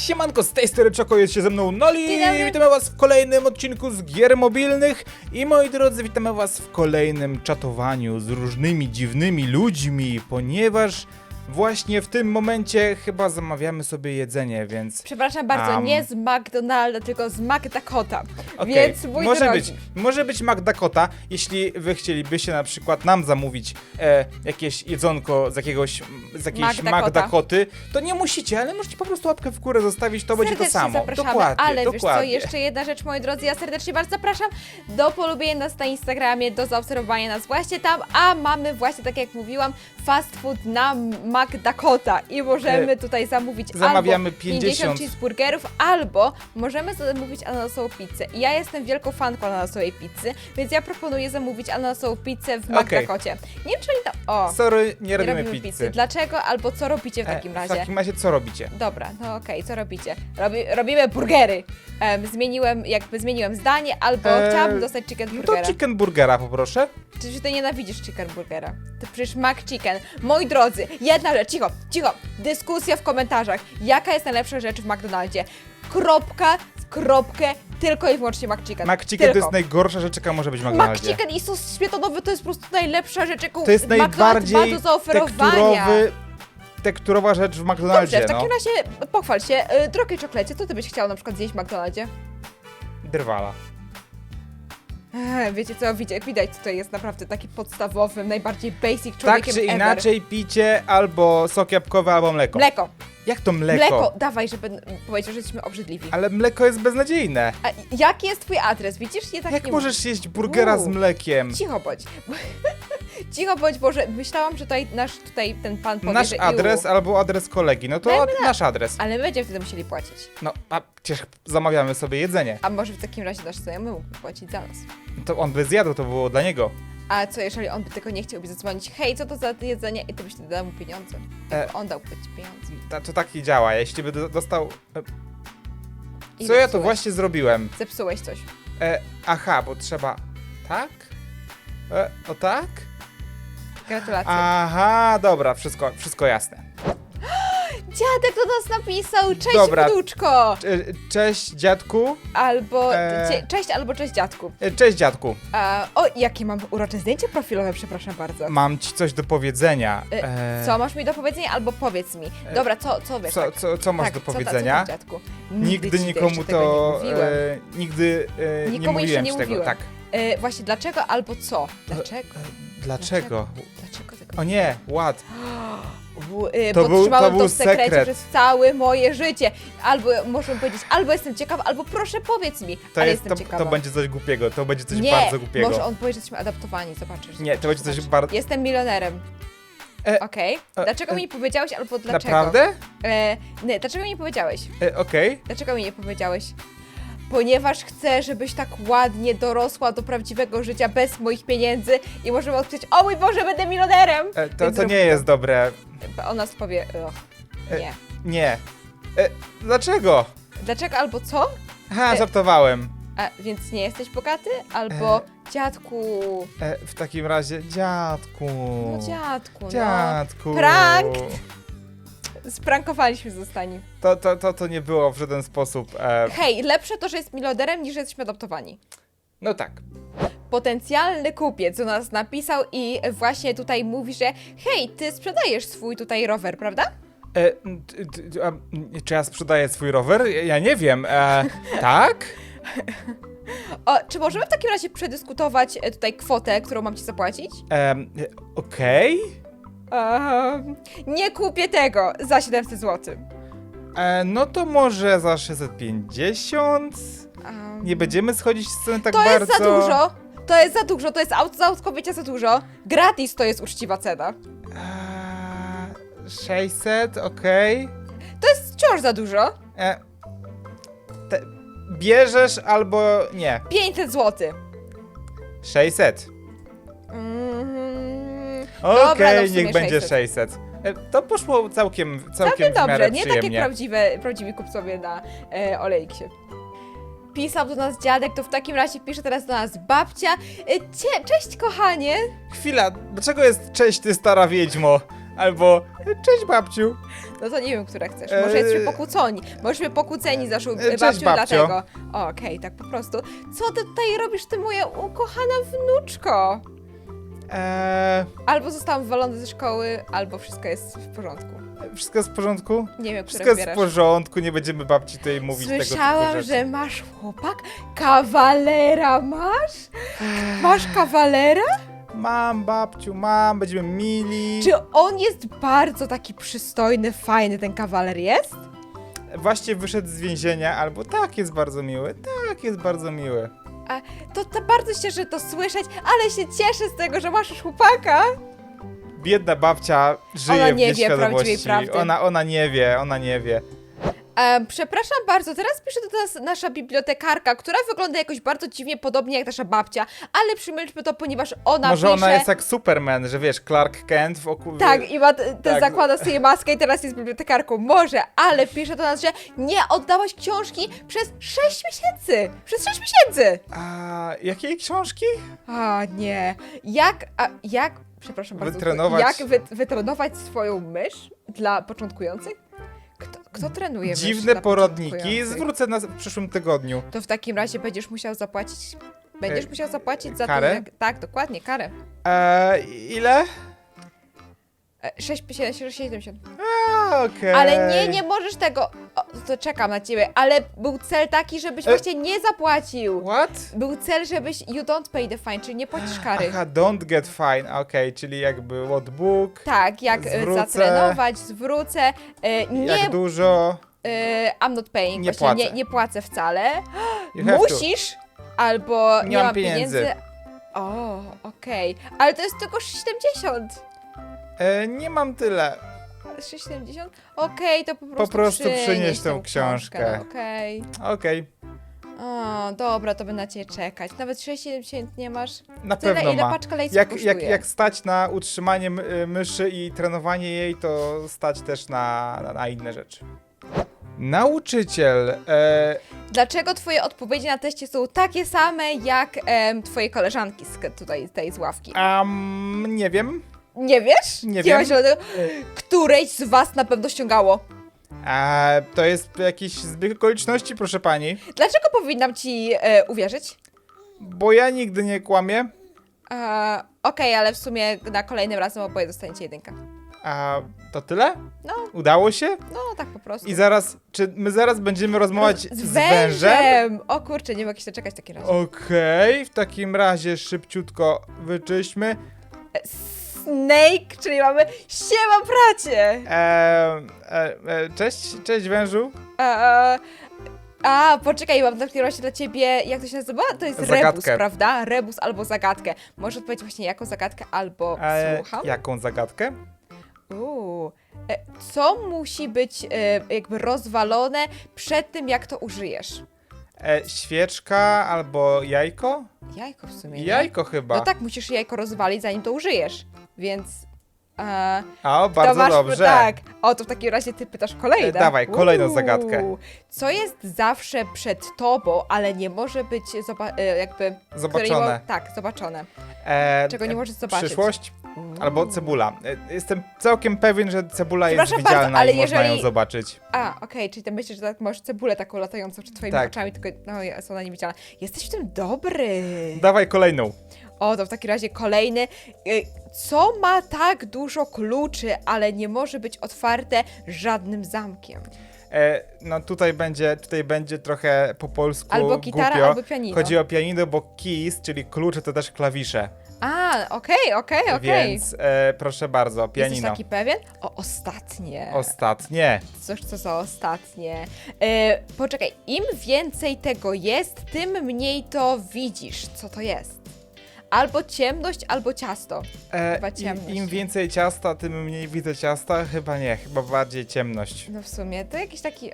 Siemanko, z tej strony Czoko, jest się ze mną Noli. Dobry. Witamy was w kolejnym odcinku z gier mobilnych. I moi drodzy, witamy was w kolejnym czatowaniu z różnymi dziwnymi ludźmi, ponieważ właśnie w tym momencie chyba zamawiamy sobie jedzenie, więc... Przepraszam bardzo, Am. nie z McDonalda, tylko z McDakota. Okej, Więc mój może drogi, być, może być McDakota, jeśli wy chcielibyście na przykład nam zamówić e, jakieś jedzonko z jakiegoś z jakiejś McDakota. McDakoty, to nie musicie, ale możecie po prostu łapkę w górę zostawić, to będzie to serdecznie samo. zapraszamy, dokładnie, ale wiesz co, dokładnie. jeszcze jedna rzecz, moi drodzy, ja serdecznie bardzo zapraszam do polubienia nas na Instagramie, do zaobserwowania nas właśnie tam, a mamy właśnie, tak jak mówiłam, fast food na McDakota i możemy E, tutaj zamówić zamawiamy albo 50 cheeseburgerów, albo możemy zamówić ananasową pizzę. I Ja jestem wielką fanką ananasowej pizzy, więc ja proponuję zamówić ananasową pizzę w Okej. McDakocie. Nie wiem, czy oni tam... O, Sorry, nie nie robimy, pizzy. Dlaczego? Albo co robicie w E, takim W razie? takim razie co robicie? Dobra, no okej, co robicie? Robi, robimy burgery. Em, zmieniłem, jakby zmieniłem zdanie, albo Eee, chciałabym dostać chicken No to burgera. chicken burgera poproszę. Czy ty nienawidzisz chicken burgera? To przecież mac chicken. Moi drodzy, jedna rzecz, cicho, cicho. Dyskusja w komentarzach. Jaka jest najlepsza rzecz w McDonaldzie? Kropka, kropkę, tylko i wyłącznie. McChicken tylko. to jest najgorsza rzecz, jaka może być w McDonaldzie. chicken i sos śmietanowy to jest po prostu najlepsza rzecz, jaką To jest McDonald's najbardziej do zaoferowania. tekturowy, tekturowa rzecz w McDonaldzie, Dobrze, w takim no. razie pochwal się. Y, Drogi czokolecie, co ty byś chciał na przykład zjeść w McDonaldzie? Drwala. Wiecie co, widać, widać tutaj jest naprawdę taki podstawowym, najbardziej basic Tak człowiekiem czy ever. inaczej picie albo sok jabłkowy, albo mleko. Mleko, Jak to mleko, mleko? dawaj, żeby powiedział, że jesteśmy obrzydliwi. Ale mleko jest beznadziejne. A jaki jest twój adres? Widzisz? Nie tak Jak nie możesz jeść burgera z Uuu. mlekiem? Cicho bądź. Cicho bądź, Boże, myślałam, że tutaj nasz, tutaj ten pan powie, Nasz że adres iu, albo adres kolegi, no to Dajmy nasz adres. ale my będziemy wtedy musieli płacić. No, a przecież zamawiamy sobie jedzenie. A może w takim razie nasz znajomy mógłby płacić za nas. To on by zjadł, to było dla niego. A co jeżeli on by tylko nie chciał, by zadzwonić, hej, co to za jedzenie? I ty byś wtedy dał mu pieniądze. E. Jakby on dał ci pieniądze. Ta- To tak nie działa. Jeśli by do- dostał... e, I Co ja to zepsułeś. właśnie zrobiłem? Zepsułeś coś. E, aha, bo trzeba... Tak? E, o tak? Gratulacje. Aha, dobra, wszystko, wszystko jasne. Dziadek do nas napisał, cześć Dobra. wnuczko! E, Cześć dziadku. Albo, E. cie, cześć albo cześć dziadku. E, Cześć dziadku. A, o, jakie mam urocze zdjęcie profilowe, przepraszam bardzo. Mam ci coś do powiedzenia. E, E, Co masz mi do powiedzenia albo powiedz mi. Dobra, co, co wiesz? co, tak? co, co masz tak, do co ta- powiedzenia? Co, tam, dziadku? Nigdy ci nikomu jeszcze tego to. nie mówiłem. E, nigdy e, nie Nikomu jeszcze mówiłem nie ci tego. mówiłem. Tak. E, właśnie, dlaczego albo co? Dlaczego? Dlaczego? O nie, ład. W, y, To był- podtrzymałem to to, był w sekrecie sekret. przez całe moje życie. Albo muszę powiedzieć, albo jestem ciekawa, albo proszę powiedz mi. To, ale jest, jestem to, ciekawa. to będzie coś głupiego, to będzie coś nie, bardzo głupiego. może on powie, że jesteśmy adaptowani, zobaczysz. Nie, to będzie coś zobaczysz. bardzo. Jestem milionerem. E, Okej. e, Dlaczego e, mi nie powiedziałeś, albo dlaczego? Naprawdę? E, nie, dlaczego mi nie powiedziałeś? E, Okej. Dlaczego mi nie powiedziałeś? Ponieważ chcę, żebyś tak ładnie dorosła do prawdziwego życia bez moich pieniędzy i możemy odkryć, o mój Boże, będę milionerem! E, To, Więc to zrób nie jest dobre. On nas powie, "Ugh, E, nie. Nie. E, Dlaczego? Dlaczego albo co? Ha, E, żartowałem. A, więc nie jesteś bogaty? Albo dziadku. E, W takim razie, dziadku. No dziadku, Dziadku. Prank! Sprankowaliśmy zostani. To, to, to, to nie było w żaden sposób. E, Hej, lepsze to, że jest milionerem, niż że jesteśmy adoptowani. no tak. Potencjalny kupiec do nas napisał i właśnie tutaj mówi, że hej, ty sprzedajesz swój tutaj rower, prawda? E, a, czy ja sprzedaję swój rower? Ja- Ja nie wiem. E, tak? O, czy możemy w takim razie przedyskutować e, tutaj kwotę, którą mam ci zapłacić? Em, e, Okej. Ehm, nie kupię tego za 700 zł. E, No to może za 650? Ehm, Nie będziemy schodzić z ceny tak to bardzo. jest za dużo! To jest za dużo, to jest aut- całkowicie za dużo. Gratis to jest uczciwa cena. E, 600, okej. To jest wciąż za dużo. E, te- Bierzesz albo nie. 500 zł. 600. Mhm. Okej, Dobra, no w sumie niech będzie 600. 600. E, To poszło całkiem, całkiem, Całkiem w miarę dobrze, nie tak jak przyjemnie. prawdziwe, prawdziwi kupcowie na e, olejksie. Pisał do nas dziadek, to w takim razie pisze teraz do nas babcia. E, cie, cześć kochanie! Chwila, dlaczego jest cześć ty stara wiedźmo? Albo cześć babciu. No to nie wiem, które chcesz. Może jesteśmy Eee. pokłóconi. Możemy pokłóceni za szu- Cześć, babcią, babcio. dlatego. O, Okej, tak po prostu. Co ty tutaj robisz, ty moja ukochana wnuczko? Eee, Albo zostałam wywalona ze szkoły, albo wszystko jest w porządku. wszystko jest w porządku? Nie wiem, które Wszystko jest w wybierasz. porządku, nie będziemy babci tutaj mówić tego Słyszałam, typu rzeczy. że masz chłopak? Kawalera masz? Masz kawalera? Mam babciu, mam, będziemy mili. Czy on jest bardzo taki przystojny, fajny, ten kawaler jest? Właśnie wyszedł z więzienia, albo tak, jest bardzo miły, tak, jest bardzo miły. To, to bardzo się cieszę to słyszeć, ale się cieszę z tego, że masz już chłopaka. Biedna babcia żyje Ona w nie wie nieświadomości. prawdziwej prawdy. Ona, ona nie wie, ona nie wie. E, przepraszam bardzo, teraz pisze do nas nasza bibliotekarka, która wygląda jakoś bardzo dziwnie podobnie jak nasza babcia, ale przymilczmy to, ponieważ ona Może pisze... ona jest jak Superman, że wiesz, Clark Kent wokół... Tak, i ma te Tak. zakłada sobie maskę i teraz jest bibliotekarką. Może, ale pisze do nas, że nie oddałaś książki przez 6 miesięcy! Przez 6 miesięcy! A jakiej książki? A nie. Jak, a, jak, przepraszam bardzo, Wytrenować- jak wy, wytrenować swoją mysz dla początkujących? Kto, trenuje Dziwne porodniki. początkujących? Zwrócę na w przyszłym tygodniu. To w takim razie będziesz musiał zapłacić. Będziesz E, musiał zapłacić za karę? to. Jak, tak, dokładnie, karę. Eee, ile? E, 6,70. Okej. Ale nie, nie możesz tego. O, to czekam na ciebie. Ale był cel taki, żebyś E- właśnie nie zapłacił. What? Był cel, żebyś. You don't pay the fine, czyli nie płacisz kary. Aha, don't get fine, okej, czyli jakby what book, Tak, jak e, Zwrócę. zatrenować, zwrócę. E, nie, jak dużo, e, I'm not paying. Nie właśnie płacę. Nie, nie płacę wcale. you have to. Musisz, albo nie, Nie mam pieniędzy. O, okej. Ale to jest tylko 6,70. E, nie mam tyle. 6,70? Okej, to po prostu, prostu przynieś przynieś tą książkę. Okej. Okej, O, dobra, to będę na ciebie czekać. Nawet 6,70 nie masz? na Tyle, pewno ile ma. paczka lejców Jak, kosztuje. jak, jak stać na utrzymanie m- y, myszy i trenowanie jej, to stać też na, na, na inne rzeczy. Nauczyciel. E, Dlaczego twoje odpowiedzi na teście są takie same, jak em, twoje koleżanki z tutaj tej z ławki? am, nie wiem. Nie wiesz? Nie nie wiem. Masz żadnego... Którejś z was na pewno ściągało. E, to jest jakiś zbieg okoliczności, proszę pani. Dlaczego powinnam ci e, uwierzyć? Bo ja nigdy nie kłamię. E, Okej, ale w sumie na kolejnym razem oboje dostaniecie jedynkę. A to tyle? No, Udało się? no tak po prostu. I zaraz, czy my zaraz będziemy rozmawiać z, z wężem? O kurczę, nie mogę się doczekać w takim razie. Okej, w takim razie szybciutko wyczyśmy. Snake, czyli mamy siema bracie! E, e, e, cześć, cześć wężu. A, a, poczekaj, mam takim razie dla ciebie, jak to się nazywa? To jest rebus, Zagadkę. prawda? Rebus albo zagadkę. Możesz odpowiedzieć właśnie jaką zagadkę albo E, słucham. jaką zagadkę? Uuu. E, Co musi być e, jakby rozwalone przed tym, jak to użyjesz? E, świeczka albo jajko? Jajko w sumie. nie? Jajko chyba. No tak, musisz jajko rozwalić, zanim to użyjesz. Więc. E, O, bardzo masz, dobrze. Tak. O, to w takim razie ty pytasz kolejne. E, dawaj, kolejną zagadkę. Co jest zawsze przed tobą, ale nie może być e, jakby. Zobaczone. mo- tak, zobaczone. E, Czego nie możesz zobaczyć. Przyszłość albo cebula. E, jestem całkiem pewien, że cebula jest bardzo, widzialna ale i można ją jeżeli- zobaczyć. A, okej, czyli ty myślisz, że tak masz cebulę taką latającą przed twoimi Tak. oczami, tylko no, jest ona niewidzialna. Jesteś w tym dobry. Dawaj kolejną. O, to w takim razie kolejny. Y, Co ma tak dużo kluczy, ale nie może być otwarte żadnym zamkiem? E, no tutaj będzie, tutaj będzie trochę po polsku Albo gitara, głupio. albo pianino. Chodzi o pianino, bo keys, czyli klucze, to też klawisze. A, okej, okej, okej. Więc e, proszę bardzo, Jesteś pianino. taki pewien? O, ostatnie. Ostatnie. Coś, co za ostatnie. E, poczekaj, im więcej tego jest, tym mniej to widzisz, co to jest. Albo ciemność, albo ciasto. E, Chyba im, ciemność. Im więcej ciasta, tym mniej widzę ciasta. Chyba nie, chyba bardziej ciemność. No w sumie, to jakiś taki...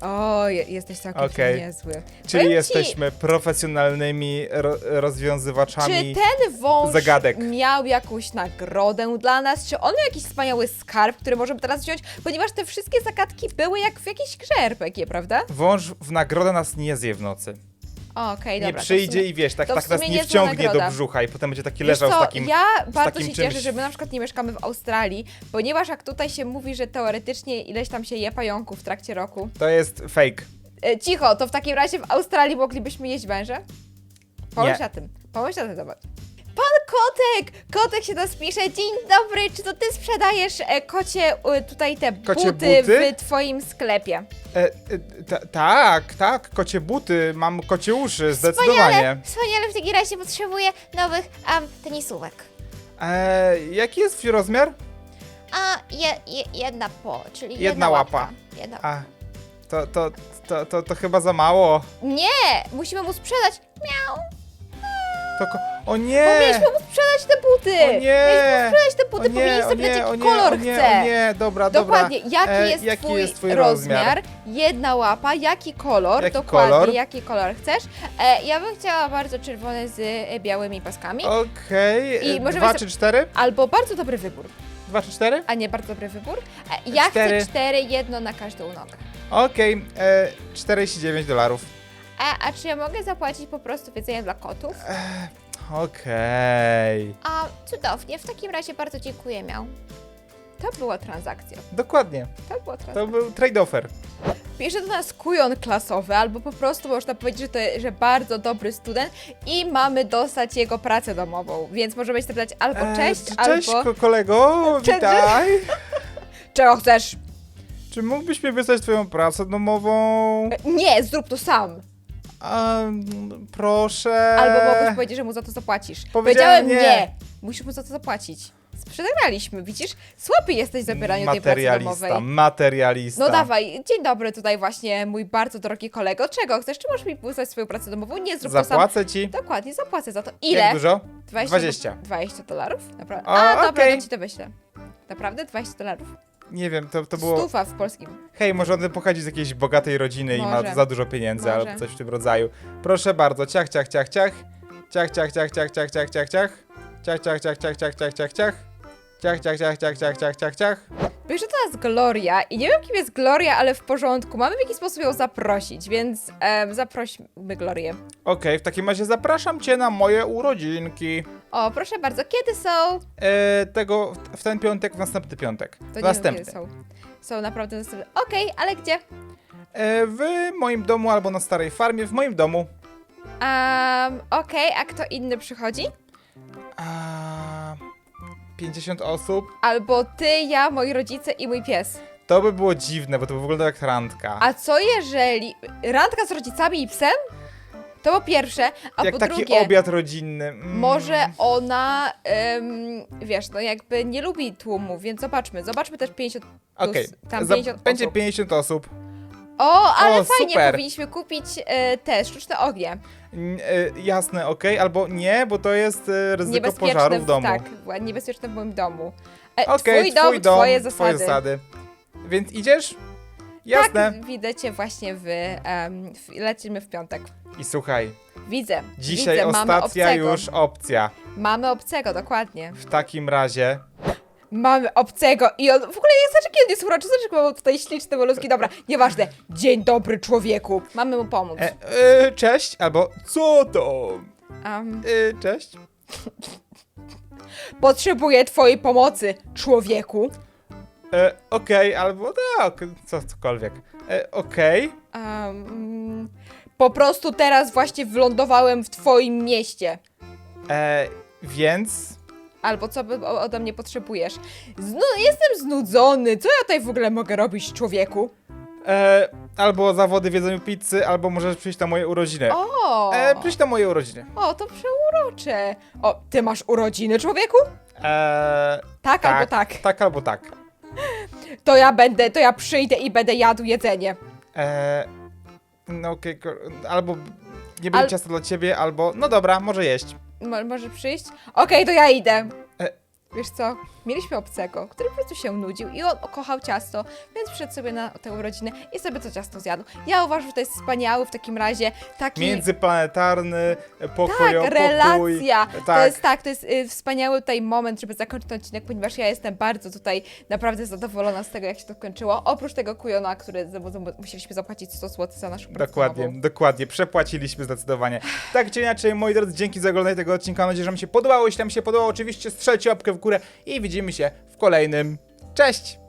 O, o je, jesteś całkiem Okej. niezły. Czyli Powiem ci- jesteśmy profesjonalnymi ro rozwiązywaczami. Czy ten wąż zagadek. miał jakąś nagrodę dla nas? Czy on miał jakiś wspaniały skarb, który możemy teraz wziąć? Ponieważ te wszystkie zagadki były jak w jakiejś grze RPG, prawda? Wąż w nagrodę nas nie zje w nocy. O, Okej, nie dobra. to w przyjdzie sumie- i wiesz, tak, to w tak nas sumie nie niezła wciągnie do nagroda. brzucha i potem będzie taki Wiesz leżał co, z takim... ja bardzo takim się cieszę, czymś. że my na przykład nie mieszkamy w Australii, ponieważ jak tutaj się mówi, że teoretycznie ileś tam się je pająków w trakcie roku. To jest fake. E, cicho, to w takim razie w Australii moglibyśmy jeść węże? Pomyśl Nie. na tym, pomyśl na ten temat. Pan Kotek! Kotek się nas pisze. Dzień dobry, czy to ty sprzedajesz e, kocie e, tutaj te Kocie buty, buty? w twoim sklepie? E, e, ta, tak, tak, kocie buty, mam kocie uszy, zdecydowanie. Wspaniale, w takim razie potrzebuję nowych um, tenisówek. E, jaki jest twój rozmiar? A je, je, jedna po, czyli jedna, Jedna łapa. łapka. Jedna. A, to, to, to, to, to chyba za mało. Nie! Musimy mu sprzedać. Miau. O Bo nie! mieliśmy mu sprzedać te buty! O nie! Mieliśmy mu sprzedać te buty, nie, powinien sobie nie, jaki nie, kolor o nie, chce. o nie, dobra, dobra. Dokładnie, jaki, E, jest, jaki twój jest twój rozmiar, rozmiar? jedna łapa, jaki kolor, Jaki dokładnie, kolor? jaki kolor chcesz. E, ja bym chciała bardzo czerwony z e, białymi paskami, Okej, I e, możemy dwa sobie- czy cztery? albo bardzo dobry wybór, Dwa czy cztery? a nie bardzo dobry wybór. E, ja Cztery. chcę cztery, jedno na każdą nogę. Okej, e, 49 dolarów. A, a czy ja mogę zapłacić po prostu jedzenie dla kotów? Okej, A cudownie, w takim razie bardzo dziękuję, miał. To była transakcja. dokładnie. To była transakcja. To był trade offer. Pisze do nas kujon klasowy, albo po prostu można powiedzieć, że to że bardzo dobry student i mamy dostać jego pracę domową, więc możemy się zapytać albo E, cześć, Cześć albo ko- kolego, Cześć. witaj. czego chcesz. Czy mógłbyś mi wysłać twoją pracę domową? E, Nie, zrób to sam. A, proszę. Albo mogłeś powiedzieć, że mu za to zapłacisz. Powiedziałem Powiedziałem nie. nie. Musisz mu za to zapłacić. Sprzedaliśmy, widzisz? Słaby jesteś w zabieraniu tej pracy Materialista, domowej. materialista. No dawaj, dzień dobry tutaj właśnie mój bardzo drogi kolego. Czego chcesz? Czy możesz mi wysłać swoją pracę domową? Nie, zrób to. Zapłacę ci. Dokładnie, zapłacę za to. Ile? Jak dużo? 20. 20. 20 dolarów? Naprawdę? O, A, dobra, okej. to ci to wyślę. Naprawdę? 20 dolarów? Nie wiem, to, to było... Stufa w polskim. Hej, może on pochodzi z jakiejś bogatej rodziny i Może. ma za dużo pieniędzy Może. albo coś w tym rodzaju. Proszę bardzo, ciach, ciach, ciach, ciach. Ciach, ciach, ciach, ciach, ciach, ciach, ciach, ciach. Ciach, ciach, ciach, ciach, ciach, ciach, ciach, ciach. Ciach, ciach, ciach, ciach, ciach, ciach, ciach, ciach. To nas Gloria i nie wiem kim jest Gloria, ale w porządku. Mamy w jakiś sposób ją zaprosić, więc em, zaprośmy Glorię. Okej, w takim razie zapraszam cię na moje urodzinki. O, proszę bardzo, kiedy są? E, tego, w- w ten piątek, w następny piątek. To nie wiem, Następny. kiedy są. Są naprawdę następne. Okej, ale gdzie? E, w moim domu albo na starej farmie, w moim domu. Um, Okej, a kto inny przychodzi? A, 50 osób. Albo ty, ja, moi rodzice i mój pies. To by było dziwne, bo to by wyglądało jak randka. A co jeżeli... Randka z rodzicami i psem? To po pierwsze, a jak po taki drugie... obiad rodzinny. Mm. Może ona, em, wiesz, no jakby nie lubi tłumu, więc zobaczmy, zobaczmy też 50 plus, Okej, tam za- 50 będzie osób. 50 osób. O, ale O, fajnie, super. powinniśmy kupić e, te sztuczne ognie. N- e, jasne, okej, albo nie, bo to jest e, ryzyko pożaru w domu. Tak, niebezpieczne w moim domu. E, Okej, twój dom, twoje zasady. twoje zasady. Więc idziesz? Jasne. Tak, widzę cię właśnie w, em, w... Lecimy w piątek. I słuchaj, Widzę, dzisiaj widzę, mamy ostatnia obcego. już opcja. Mamy obcego, dokładnie. W takim razie Mamy obcego i on w ogóle jest, znaczy kiedy on jest uroczy, znaczy tutaj śliczne malutki, dobra, nieważne. Dzień dobry człowieku, mamy mu pomóc. e, e, cześć, albo co to? E, cześć. potrzebuję twojej pomocy, człowieku. E, okej, albo tak, co, cokolwiek. E, okej. Um, po prostu teraz właśnie wylądowałem w twoim mieście. E, więc Albo co by o- ode mnie potrzebujesz? Znu jestem znudzony, co ja tutaj w ogóle mogę robić, człowieku? e, albo zawody w jedzeniu pizzy, albo możesz przyjść na moje urodziny. O, E, przyjść na moje urodziny. o to przeurocze. O, ty masz urodziny, człowieku? E, Tak, albo tak. Tak albo tak. To ja będę, to ja przyjdę i będę jadł jedzenie. E, no okej, ko- albo nie będzie Al- ciasta dla ciebie, albo no dobra, może jeść. Mo może przyjść? Okej, to ja idę. E. Wiesz co? Mieliśmy obcego, który po prostu się nudził i on kochał ciasto, więc przyszedł sobie na tę urodzinę i sobie to ciasto zjadł. Ja uważam, że to jest wspaniały w takim razie taki... Międzyplanetarny, pokój o Tak, pokój. relacja. To Tak. jest tak, to jest y, wspaniały tutaj moment, żeby zakończyć ten odcinek, ponieważ ja jestem bardzo tutaj naprawdę zadowolona z tego, jak się to skończyło. Oprócz tego kujona, który musieliśmy zapłacić 100 zł za naszą pracę Dokładnie, dokładnie. Przepłaciliśmy zdecydowanie. Tak czy inaczej, moi drodzy, dzięki za oglądanie tego odcinka. Mam nadzieję, że Wam się podobało. Jeśli Wam się podobało, oczywiście strzelcie łapkę w górę i widzimy się w kolejnym. Cześć!